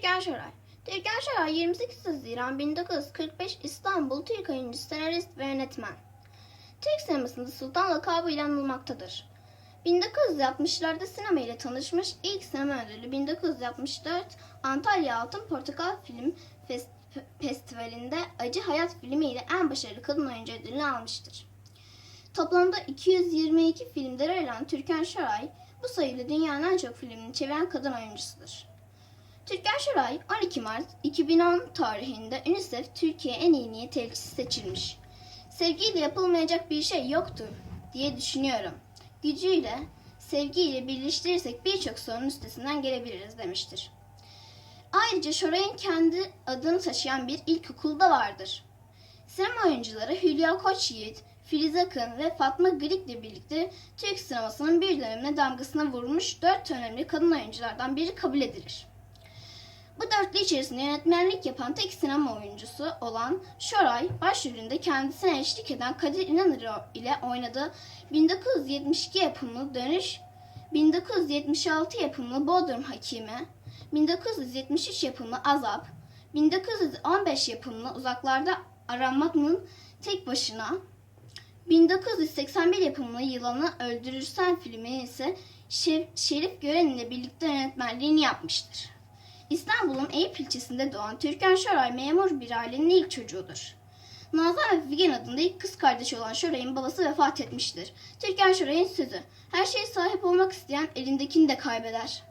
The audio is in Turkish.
Türkan Şoray Türkan Şoray 28 Haziran 1945 İstanbul Türk oyuncusu, senarist ve yönetmen. Türk sinemasında Sultan lakabıyla anılmaktadır. 1960'larda sinema ile tanışmış, ilk sinema ödülü 1964 Antalya Altın Portakal Film Fes- Festivali'nde Acı Hayat filmi ile en başarılı kadın oyuncu ödülünü almıştır. Toplamda 222 filmde rol alan Türkan Şoray, bu sayıyla dünyanın en çok filmini çeviren kadın oyuncusudur. Türkan Şoray 12 Mart 2010 tarihinde UNICEF Türkiye en iyi niyet elçisi seçilmiş. Sevgiyle yapılmayacak bir şey yoktur diye düşünüyorum. Gücüyle, sevgiyle birleştirirsek birçok sorunun üstesinden gelebiliriz demiştir. Ayrıca Şoray'ın kendi adını taşıyan bir ilkokul da vardır. Sinema oyuncuları Hülya Koçyiğit, Filiz Akın ve Fatma Gırik'le birlikte Türk sinemasının bir dönemine damgasını vurmuş dört önemli kadın oyunculardan biri kabul edilir. Bu dörtlü içerisinde yönetmenlik yapan tek sinema oyuncusu olan Şoray, başrolünde kendisine eşlik eden Kadir İnanır ile oynadığı 1972 yapımı Dönüş, 1976 yapımı Bodrum Hakimi, 1973 yapımı Azap, 1915 yapımı Uzaklarda Aranmanın Tek Başına, 1981 yapımı Yılanı Öldürürsen filmi ise Şerif Gören ile birlikte yönetmenliğini yapmıştır. İstanbul'un Eyüp ilçesinde doğan Türkan Şoray memur bir ailenin ilk çocuğudur. Nazan ve Figen adında ilk kız kardeşi olan Şoray'ın babası vefat etmiştir. Türkan Şoray'ın sözü, her şeye sahip olmak isteyen elindekini de kaybeder.